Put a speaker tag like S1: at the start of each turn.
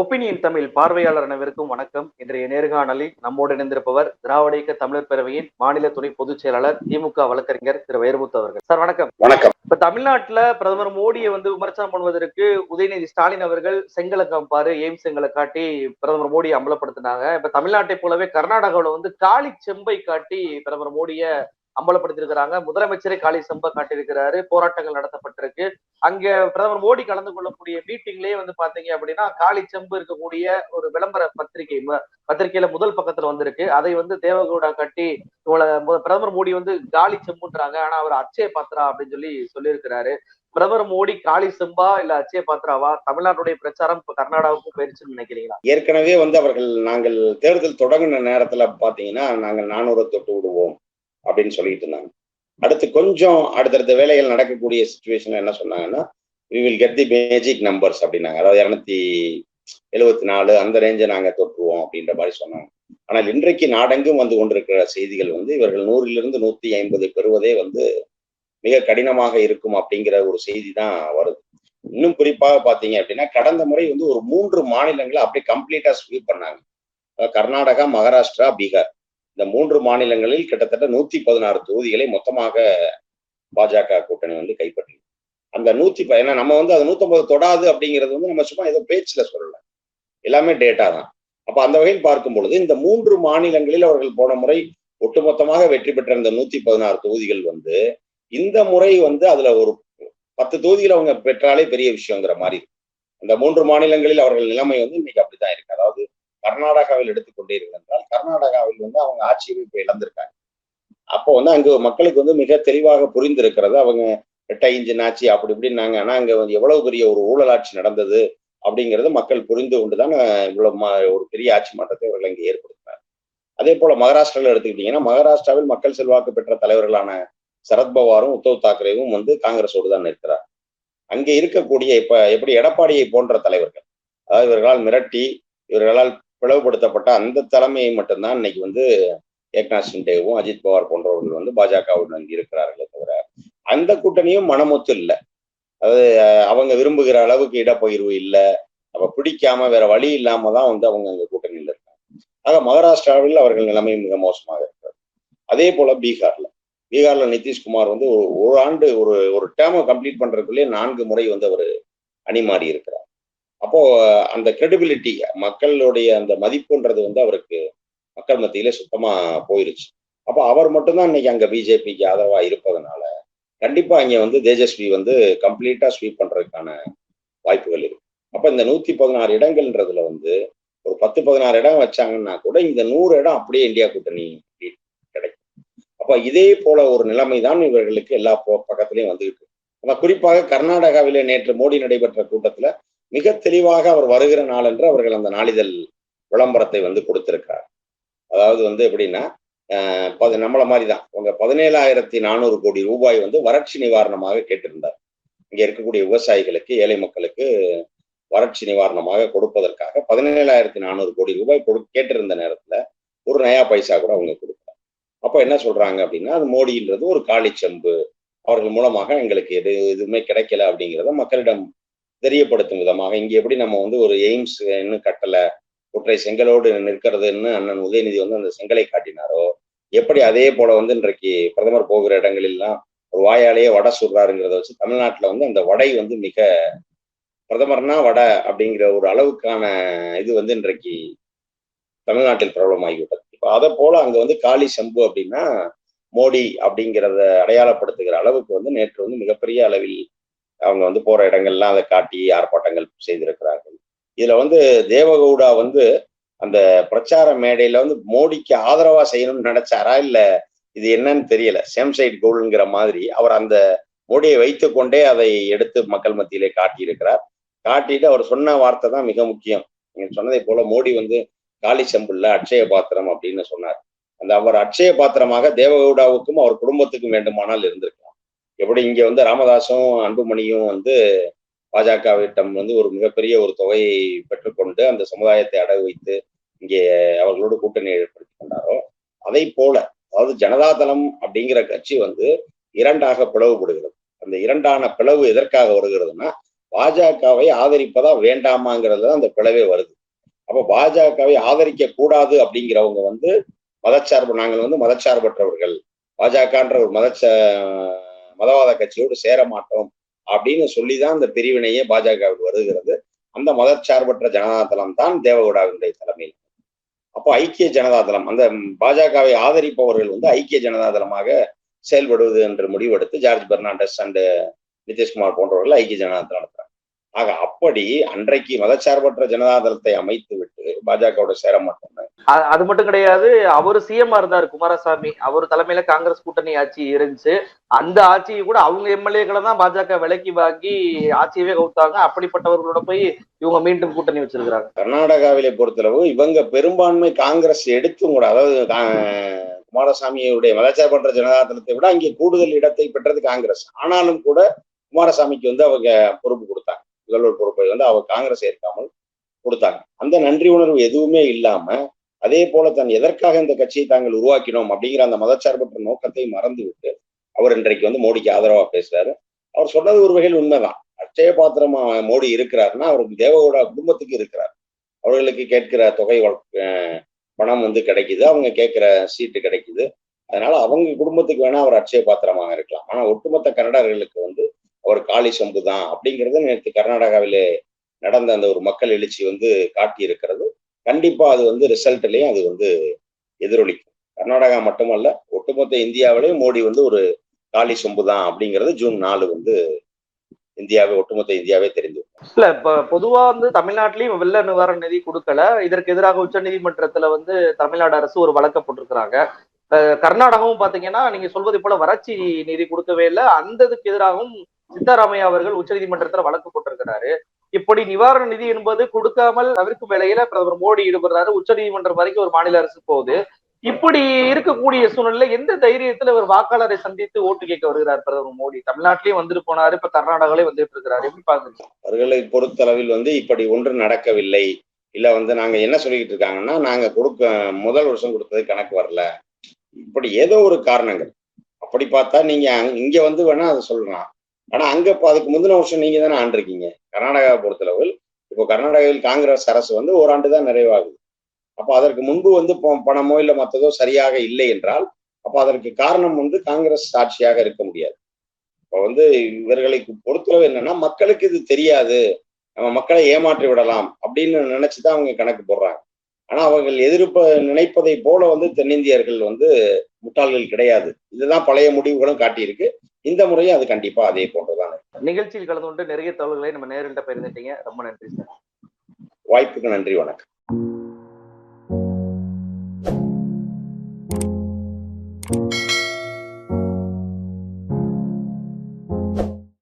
S1: Opinion Tamil பார்வையாளர் அனைவருக்கும் வணக்கம். இன்றைய நேர்காணலில் நம்மோடு இணைந்திருப்பவர் திராவிட இயக்க தமிழர் பேரவையின் மாநில துணை பொதுச் செயலாளர் திமுக வழக்கறிஞர் திரு வைரமுத்து அவர்கள். சார் வணக்கம்.
S2: வணக்கம்.
S1: இப்ப தமிழ்நாட்டுல பிரதமர் மோடியை வந்து விமர்சனம் பண்ணுவதற்கு உதயநிதி ஸ்டாலின் அவர்கள் செங்கலை காம்பாரு எய்ம்ஸ் செங்கலை காட்டி பிரதமர் மோடியை அம்பலப்படுத்தினாங்க. இப்ப தமிழ்நாட்டை போலவே கர்நாடகாவில் வந்து காளி செம்பை காட்டி பிரதமர் மோடியை அம்பலப்படுத்திருக்கிறாங்க முதலமைச்சரே காளி சம்ப காட்டியிருக்கிறாரு. போராட்டங்கள் நடத்தப்பட்டிருக்கு. அங்க பிரதமர் மோடி கலந்து கொள்ளக்கூடிய மீட்டிங்லயே வந்து பாத்தீங்க அப்படின்னா காளி செம்பு இருக்கக்கூடிய ஒரு விளம்பர பத்திரிகை பத்திரிகையில முதல் பக்கத்துல வந்திருக்கு. அதை வந்து தேவகவுடா கட்டி பிரதமர் மோடி வந்து காலி செம்புன்றாங்க. ஆனா அவர் அச்சய பாத்ரா அப்படின்னு சொல்லி சொல்லியிருக்கிறாரு. பிரதமர் மோடி காளி செம்பா இல்ல அச்சய பாத்ராவா தமிழ்நாட்டுடைய பிரச்சாரம் இப்ப கர்நாடகாவுக்கும் போயிருச்சுன்னு நினைக்கிறீங்களா?
S2: ஏற்கனவே வந்து அவர்கள் நாங்கள் தேர்தல் தொடங்கின நேரத்துல பாத்தீங்கன்னா நாங்கள் நானூறு தொட்டு விடுவோம். அப்படின்னு சொல்லிட்டு இருந்தாங்க. அடுத்து கொஞ்சம் அடுத்தடுத்த வேலைகள் நடக்கக்கூடிய சுச்சுவேஷன்ல என்ன சொன்னாங்கன்னா we will get the magic numbers அப்படின்னாங்க. அதாவது இரநூத்தி எழுபத்தி நாலு அந்த ரேஞ்சை நாங்கள் தொற்றுவோம் அப்படின்ற மாதிரி சொன்னாங்க. ஆனால் இன்றைக்கு நாடெங்கும் வந்து கொண்டிருக்கிற செய்திகள் வந்து இவர்கள் நூறிலிருந்து நூத்தி ஐம்பது பெறுவதே வந்து மிக கடினமாக இருக்கும் அப்படிங்கிற ஒரு செய்தி தான் வருது. இன்னும் குறிப்பாக பார்த்தீங்க அப்படின்னா கடந்த முறை வந்து ஒரு மூன்று மாநிலங்களை அப்படியே கம்ப்ளீட்டா ஸ்வீப் பண்ணாங்க. கர்நாடகா மகாராஷ்டிரா பீகார். இந்த மூன்று மாநிலங்களில் கிட்டத்தட்ட நூத்தி பதினாறு தொகுதிகளை மொத்தமாக பாஜக கூட்டணி வந்து கைப்பற்றி அந்த நூத்தி ப- ஏன்னா நம்ம வந்து அது நூத்தம்பது தொடாது அப்படிங்கிறது வந்து நம்ம சும்மா ஏதோ பேச்சுல சொல்லல. எல்லாமே டேட்டா தான். அப்ப அந்த வகையில் பார்க்கும் பொழுது இந்த மூன்று மாநிலங்களில் அவர்கள் போன முறை ஒட்டுமொத்தமாக வெற்றி பெற்ற இந்த நூத்தி பதினாறு தொகுதிகள் வந்து இந்த முறை வந்து அதுல ஒரு பத்து தொகுதிகள் அவங்க பெற்றாலே பெரிய விஷயங்கிற மாதிரி இருக்கும். அந்த மூன்று மாநிலங்களில் அவர்கள் நிலைமை வந்து இன்னைக்கு அப்படித்தான் இருக்கு. அதாவது கர்நாடகாவில் எடுத்துக்கொண்டீர்கள் என்றால் கர்நாடகாவில் வந்து அவங்க ஆட்சியை இப்ப இழந்திருக்காங்க. அப்போ வந்து அங்கு மக்களுக்கு வந்து மிக தெளிவாக புரிந்திருக்கிறது அவங்க ரெட்டை இன்ஜின் ஆட்சி அப்படி இப்படின்னாங்க ஆனா அங்க வந்து எவ்வளவு பெரிய ஒரு ஊழலாட்சி நடந்தது அப்படிங்கிறது மக்கள் புரிந்து கொண்டுதான் இவ்வளவு ஒரு பெரிய ஆட்சி மாற்றத்தை அவர்கள் இங்கே ஏற்படுத்தினார். அதே போல மகாராஷ்டிராவில் எடுத்துக்கிட்டீங்கன்னா மகாராஷ்டிராவில் மக்கள் செல்வாக்கு பெற்ற தலைவர்களான சரத்பவாரும் உத்தவ் தாக்கரேவும் வந்து காங்கிரஸோடு தான் இருக்கிறார் அங்கே இருக்கக்கூடிய இப்ப எப்படி எடப்பாடியை போன்ற தலைவர்கள் அதாவது இவர்களால் மிரட்டி இவர்களால் பிளவுபடுத்தப்பட்ட அந்த தலைமையை மட்டும்தான் இன்னைக்கு வந்து ஏக்நாத் ஷிண்டேவும் அஜித் பவார் போன்றவர்கள் வந்து பாஜகவுடன் இருக்கிறார்களே தவிர அந்த கூட்டணியும் மனமொத்து இல்லை. அதாவது அவங்க விரும்புகிற அளவுக்கு இடப்பகிர்வு இல்லை. அப்ப பிடிக்காம வேற வழி இல்லாம தான் வந்து அவங்க அங்க கூட்டணியில் இருக்காங்க. ஆக மகாராஷ்டிராவில் அவர்கள் நிலைமை மிக மோசமாக இருக்கிறது. அதே போல பீகார்ல. பீகார்ல நிதிஷ்குமார் வந்து ஒரு ஒரு ஆண்டு ஒரு ஒரு டேர்மை கம்ப்ளீட் பண்றதுக்குள்ளே நான்கு முறை வந்து அவர் அணி மாறி இருக்கிறார். அப்போ அந்த கிரெடிபிலிட்டி மக்களுடைய அந்த மதிப்புன்றது வந்து அவருக்கு மக்கள் மத்தியில சுத்தமா போயிருச்சு. அப்போ அவர் மட்டும்தான் இன்னைக்கு அங்க பிஜேபிக்கு ஆதரவா இருப்பதனால கண்டிப்பா இங்க வந்து தேஜஸ்வி வந்து கம்ப்ளீட்டா ஸ்வீப் பண்றதுக்கான வாய்ப்புகள் இருக்கு. அப்ப இந்த நூத்தி பதினாறு இடங்கள்ன்றதுல வந்து ஒரு பத்து பதினாறு இடம் வச்சாங்கன்னா கூட இந்த நூறு இடம் அப்படியே இந்தியா கூட்டணி கிடைக்கும். அப்ப இதே போல ஒரு நிலைமை தான் இவர்களுக்கு எல்லா பக்கத்திலையும் வந்துகிட்டு இருக்கு. அப்ப குறிப்பாக கர்நாடகாவிலே நேற்று மோடி நடைபெற்ற கூட்டத்துல மிக தெளிவாக அவர் வருகிற நாள் என்று அவர்கள் அந்த நாளிதழ் விளம்பரத்தை வந்து கொடுத்திருக்கிறார். அதாவது வந்து எப்படின்னா ஆஹ் பது நம்மள மாதிரி தான் உங்க பதினேழாயிரத்தி நானூறு கோடி ரூபாய் வந்து வறட்சி நிவாரணமாக கேட்டிருந்தார். இங்க இருக்கக்கூடிய விவசாயிகளுக்கு ஏழை மக்களுக்கு வறட்சி நிவாரணமாக கொடுப்பதற்காக பதினேழாயிரத்தி நானூறு கோடி ரூபாய் கொடு கேட்டிருந்த நேரத்துல ஒரு நயா பைசா கூட அவங்க கொடுக்கல. அப்ப என்ன சொல்றாங்க அப்படின்னா அது மோடின்றது ஒரு காளிச்சம்பு. அவர்கள் மூலமாக எங்களுக்கு எது எதுவுமே கிடைக்கல அப்படிங்கிறத மக்களிடம் தெரியப்படுத்தும் விதமாக. இங்கே எப்படி நம்ம வந்து ஒரு எய்ம்ஸ் இன்னும் கட்டலை ஒற்றை செங்கலோடு நிற்கிறதுன்னு அண்ணன் உதயநிதி வந்து அந்த செங்கலை காட்டினாரோ? எப்படி அதே போல வந்து இன்றைக்கு பிரதமர் போகிற இடங்களிலாம் ஒரு வாயாலேயே வடை சுடுறாருங்கிறத வச்சு தமிழ்நாட்டில் வந்து அந்த வடை வந்து மிக பிரதமர்னா வடை அப்படிங்கிற ஒரு அளவுக்கான இது வந்து இன்றைக்கு தமிழ்நாட்டில் பிரபலமாகிவிட்டது. இப்போ அதை போல அங்க வந்து காளி சம்பு அப்படின்னா மோடி அப்படிங்கிறத அடையாளப்படுத்துகிற அளவுக்கு வந்து நேற்று வந்து மிகப்பெரிய அளவில் அவங்க வந்து போற இடங்கள்லாம் அதை காட்டி ஆர்ப்பாட்டங்கள் செய்திருக்கிறார்கள். இதுல வந்து தேவகவுடா வந்து அந்த பிரச்சார மேடையில வந்து மோடிக்கு ஆதரவா செய்யணும்னு நினைச்சாரா? இல்ல இது என்னன்னு தெரியல. சேம் சைட் கோல்ங்கிற மாதிரி அவர் அந்த மோடியை வைத்து கொண்டே அதை எடுத்து மக்கள் மத்தியிலே காட்டியிருக்கிறார். காட்டிட்டு அவர் சொன்ன வார்த்தை தான் மிக முக்கியம். நீங்க சொன்னதை போல மோடி வந்து காளி செம்புல்ல அட்சய பாத்திரம் அப்படின்னு சொன்னார். அந்த அவர் அட்சய பாத்திரமாக தேவகவுடாவுக்கும் அவர் குடும்பத்துக்கும் வேண்டுமானால் இருந்திருக்கு எப்படி இங்க வந்து ராமதாசும் அன்புமணியும் வந்து பாஜகவிடம் வந்து ஒரு மிகப்பெரிய ஒரு தொகையை பெற்றுக்கொண்டு அந்த சமுதாயத்தை அடகு வைத்து இங்கே அவர்களோடு கூட்டணி ஏற்படுத்திக் கொண்டாரோ அதை போல அதாவது ஜனதாதளம் அப்படிங்கிற கட்சி வந்து இரண்டாக பிளவுபடுகிறது. அந்த இரண்டான பிளவு எதற்காக வருகிறதுனா பாஜகவை ஆதரிப்பதா வேண்டாமாங்கிறது தான் அந்த பிளவே வருது. அப்ப பாஜகவை ஆதரிக்க கூடாது அப்படிங்கிறவங்க வந்து மதச்சார்பு நாங்கள் வந்து மதச்சார்பற்றவர்கள். பாஜகன்ற ஒரு மதச்ச மதவாத கட்சியோடு சேர மாட்டோம் அப்படின்னு சொல்லிதான் அந்த பிரிவினையே பாஜகவுக்கு வருகிறது. அந்த மதச்சார்பற்ற ஜனதாதளம் தான் தேவகவுடாவினுடைய தலைமையில் அப்போ ஐக்கிய ஜனதாதளம் அந்த பாஜகவை ஆதரிப்பவர்கள் வந்து ஐக்கிய ஜனதாதளமாக செயல்படுவது என்று முடிவெடுத்து ஜார்ஜ் பெர்னாண்டஸ் அண்டு நிதிஷ்குமார் போன்றவர்கள் ஐக்கிய ஜனதாதளம் நடத்துறாங்க. ஆக அப்படி அன்றைக்கு மதச்சார்பற்ற ஜனதாதளத்தை அமைத்து விட்டு பாஜகவோட சேர மாட்டோம்.
S1: அ- அது மட்டும் கிடையாது அவரு சிஎம் இருந்தார் குமாரசாமி. அவர் தலைமையில காங்கிரஸ் கூட்டணி ஆட்சி இருந்துச்சு. அந்த ஆட்சியை கூட அவங்க எம்எல்ஏக்களை தான் பாஜக விலைக்கு வாங்கி ஆட்சியவே கவுத்தாங்க. அப்படிப்பட்டவர்களோட போய் இவங்க மீண்டும் கூட்டணி வச்சிருக்காங்க
S2: கர்நாடகாவிலே பொறுத்தளவு இவங்க பெரும்பான்மை காங்கிரஸ் எடுத்தும் கூட அதாவது குமாரசாமியுடைய மதச்சார்பற்ற ஜனதாதளத்தை விட அங்கே கூடுதல் இடத்தை பெற்றது காங்கிரஸ். ஆனாலும் கூட குமாரசாமிக்கு வந்து அவங்க பொறுப்பு கொடுத்தாங்க. முதல்வர் பொறுப்பை வந்து அவர் காங்கிரஸ் ஏற்காமல் கொடுத்தாங்க. அந்த நன்றி உணர்வு எதுவுமே இல்லாம அதே போல தன் எதற்காக இந்த கட்சியை தாங்கள் உருவாக்கினோம் அப்படிங்கிற அந்த மதச்சார்பற்ற நோக்கத்தை மறந்து விட்டு அவர் இன்றைக்கு வந்து மோடிக்கு ஆதரவா பேசுறாரு. அவர் சொன்னது ஒரு வகையில் உண்மைதான். அட்சய பாத்திரமா மோடி இருக்கிறாருன்னா அவர் தேவகோடா குடும்பத்துக்கு இருக்கிறார். அவர்களுக்கு கேட்கிற தொகை பணம் வந்து கிடைக்குது. அவங்க கேட்கிற சீட்டு கிடைக்குது. அதனால அவங்க குடும்பத்துக்கு வேணா அவர் அட்சய பாத்திரமாக இருக்கலாம். ஆனா ஒட்டுமொத்த கன்னடர்களுக்கு வந்து அவர் காளி சொம்பு தான் அப்படிங்கிறது நேற்று கர்நாடகாவிலே நடந்த அந்த ஒரு மக்கள் எழுச்சி வந்து காட்டி இருக்கிறது கண்டிப்பா அது வந்து ரிசல்ட்லயும் அது வந்து எதிரொலிக்கும். கர்நாடகா மட்டுமல்ல ஒட்டுமொத்த இந்தியாவிலேயும் மோடி வந்து ஒரு காளி சொம்பு தான் அப்படிங்கிறது ஜூன் நாலு வந்து இந்தியாவே ஒட்டுமொத்த இந்தியாவே தெரிந்து
S1: இல்ல இப்ப பொதுவா வந்து தமிழ்நாட்டிலயும் வெள்ள நிவாரண நிதி கொடுக்கல. இதற்கு எதிராக உச்ச நீதிமன்றத்துல வந்து தமிழ்நாடு அரசு ஒரு வழக்க போட்டிருக்கிறாங்க. கர்நாடகாவும் பாத்தீங்கன்னா நீங்க சொல்வது போல வறட்சி நிதி கொடுக்கவே இல்லை. அந்த இதுக்கு எதிராகவும் சித்தராமையா அவர்கள் உச்சநீதிமன்றத்துல வழக்கு போட்டிருக்கிறாரு. இப்படி நிவாரண நிதி என்பது கொடுக்காமல் தவிர்க்கும் வேலையில பிரதமர் மோடி ஈடுபடுறாரு. உச்சநீதிமன்றம் வரைக்கும் ஒரு மாநில அரசு போகுது. இப்படி இருக்கக்கூடிய சூழ்நிலை எந்த தைரியத்துல ஒரு வாக்காளரை சந்தித்து ஓட்டு கேட்க வருகிறார் பிரதமர் மோடி? தமிழ்நாட்டிலேயே வந்துட்டு போனாரு இப்ப கர்நாடகாலே வந்துட்டு இருக்கிறாரு. எப்படி பாக்குறீங்க
S2: அவர்களை பொறுத்தளவில் வந்து இப்படி ஒன்று நடக்கவில்லை. இல்ல வந்து நாங்க என்ன சொல்லிக்கிட்டு இருக்காங்கன்னா நாங்க கொடுக்க முதல் வருஷம் கொடுத்தது கணக்கு வரல. இப்படி ஏதோ ஒரு காரணங்கள். அப்படி பார்த்தா நீங்க இங்க வந்து வேணா அதை சொல்லலாம். ஆனா அங்க அதுக்கு முந்தின வருஷம் நீங்க தானே ஆண்டிருக்கீங்க. கர்நாடகாவை பொறுத்தளவில் இப்போ கர்நாடகாவில் காங்கிரஸ் அரசு வந்து ஓராண்டு தான் நிறைவாகுது. அப்ப அதற்கு முன்பு வந்து பணமோ இல்ல மற்றதோ சரியாக இல்லை என்றால் அப்ப அதற்கு காரணம் வந்து காங்கிரஸ் ஆட்சியாக இருக்க முடியாது. இப்ப வந்து இவர்களை பொறுத்தளவு என்னன்னா மக்களுக்கு இது தெரியாது. நம்ம மக்களை ஏமாற்றி விடலாம் அப்படின்னு நினைச்சுதான் அவங்க கணக்கு போடுறாங்க. ஆனா அவர்கள் எதிர்ப்ப நினைப்பதை போல வந்து தென்னிந்தியர்கள் வந்து முட்டாள்கள் கிடையாது. இதுதான் பழைய முடிவுகளும் காட்டியிருக்கு. இந்த முறையும் அது கண்டிப்பா அதே போன்றுதான்
S1: நிகழ்ச்சியில் கலந்து கொண்டு நிறைய தகவல்களை நம்ம நேரில் பகிர்ந்துட்டீங்க. ரொம்ப நன்றி சார்.
S2: வாய்ப்புக்கு நன்றி வணக்கம்.